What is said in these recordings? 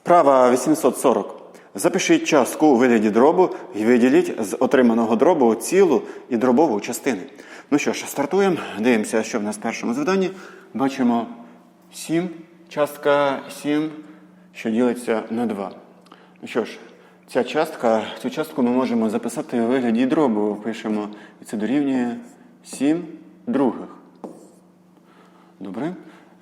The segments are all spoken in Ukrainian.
Вправа 840. Запишіть частку у вигляді дробу і виділіть з отриманого дробу цілу і дробову частини. Ну що ж, стартуємо. Дивимося, що в нас в першому завданні. Бачимо 7, частка 7, що ділиться на 2. Ну що ж, ця частка, цю частку ми можемо записати у вигляді дробу. Пишемо, і це дорівнює 7 других. Добре.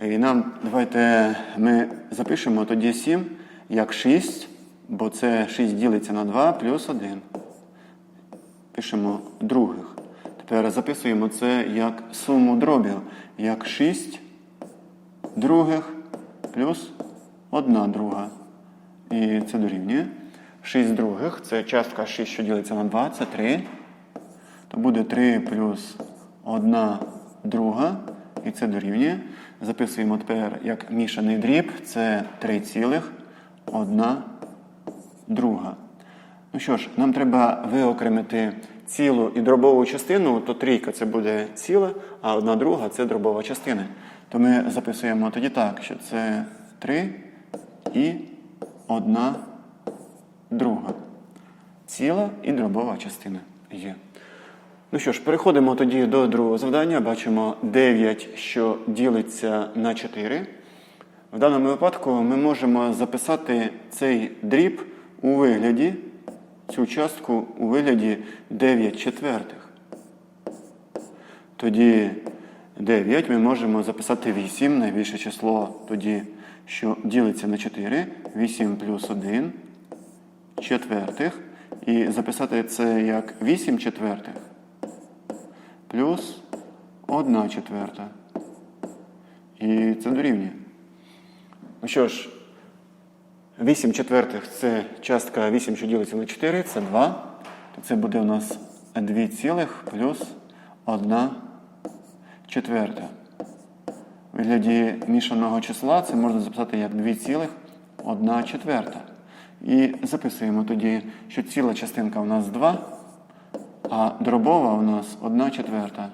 І нам давайте ми запишемо тоді 7 як 6, бо це 6 ділиться на 2 плюс 1. Пишемо других. Тепер записуємо це як суму дробів, як 6 других плюс 1 друга. І це дорівнює. 6 других це частка 6, що ділиться на 2, це 3. То буде 3 плюс 1 друга, і це дорівнює. Записуємо тепер як мішаний дріб, це 3 цілих, 1 друга. Ну що ж, нам треба виокремити цілу і дробову частину, то трійка це буде ціла, а одна друга це дробова частина. То ми записуємо тоді так, що це 3 і 1 друга. Ціла і дробова частина є. Ну що ж, переходимо тоді до другого завдання. Бачимо 9, що ділиться на 4. В даному випадку ми можемо записати цей дріб у вигляді, цю частку у вигляді 9 четвертих. Тоді 9 ми можемо записати 8, найбільше число тоді, що ділиться на 4. 8 плюс 1 четвертих. І записати це як 8 четвертих плюс 1 четверта. І це дорівнює. Ну що ж, 8 четвертих це частка 8, що ділиться на 4, це 2. То це буде у нас 2 цілих плюс 1 четверта. У вигляді мішаного числа це можна записати як 2 цілих 1 четверта. І записуємо тоді, що ціла частинка у нас 2, а дробова у нас 1 четверта.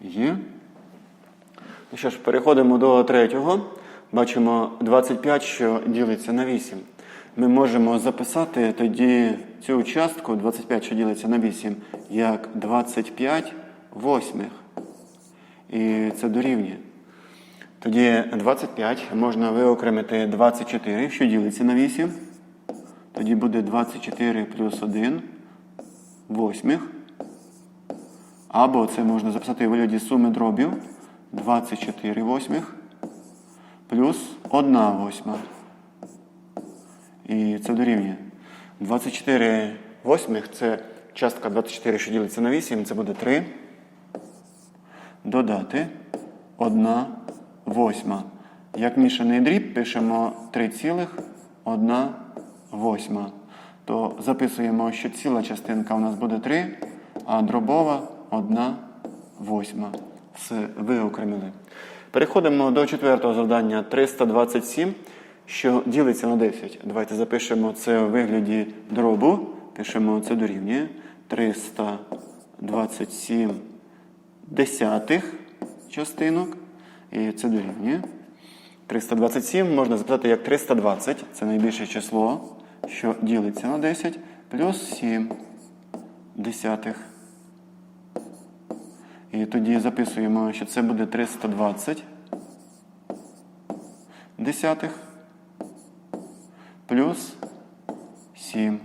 Є. Ну що ж, переходимо до третього. Бачимо 25, що ділиться на 8. Ми можемо записати тоді цю частку 25, що ділиться на 8, як 25 восьмих. І це дорівнює. Тоді 25 можна виокремити 24, що ділиться на 8. Тоді буде 24 плюс 1 восьмих. Або це можна записати у вигляді суми дробів 24 восьмих плюс 1 восьма. І це дорівнює. 24 восьмих це частка 24, що ділиться на 8, це буде 3. Додати 1 восьма. Як мішаний дріб пишемо 3,1 восьма. То записуємо, що ціла частинка у нас буде 3, а дробова 1 восьма. Все виокремили. Переходимо до четвертого завдання 327, що ділиться на 10. Давайте запишемо це у вигляді дробу. Пишемо це дорівнює 327 десятих частинок. І це дорівнює. 327 можна записати як 320. Це найбільше число, що ділиться на 10, плюс 7 десятих. І тоді записуємо, що це буде 320 десятих плюс 7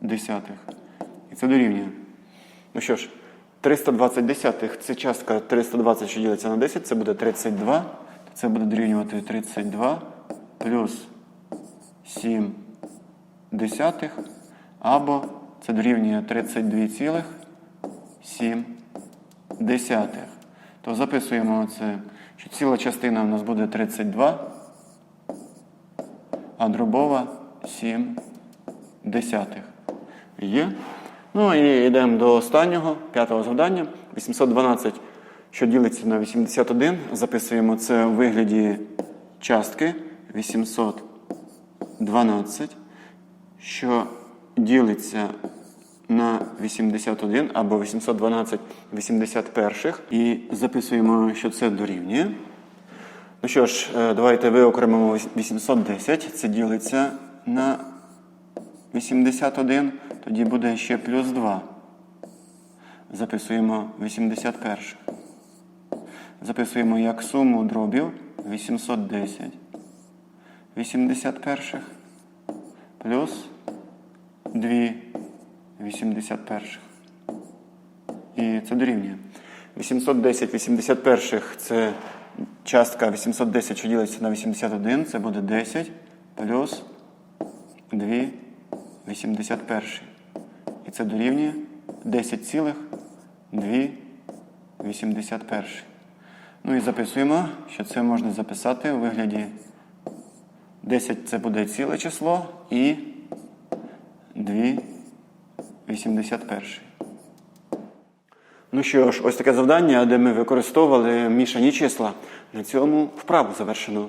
десятих. І це дорівнює. Ну що ж, 320 десятих це частка 320, що ділиться на 10, це буде 32. Це буде дорівнювати 32 плюс 7 десятих. Або це дорівнює 32 цілих 7 десятих. То записуємо це, що ціла частина у нас буде 32, а дробова 7 десятих. Є. Ну і йдемо до останнього, п'ятого завдання. 812, що ділиться на 81. Записуємо це у вигляді частки 812, що ділиться на 81 або 812 81. І записуємо, що це дорівнює. Ну що ж, е, давайте виокремимо 810. Це ділиться на 81. Тоді буде ще плюс 2. Записуємо 81. Записуємо як суму дробів 810. 81 плюс 2 81. І це дорівнює. 810 81 це частка 810, що ділиться на 81, це буде 10 плюс 2 81. І це дорівнює 10 цілих 2 81. Ну і записуємо, що це можна записати у вигляді 10 це буде ціле число і 2 81. Ну що ж, ось таке завдання, де ми використовували мішані числа. На цьому вправу завершено.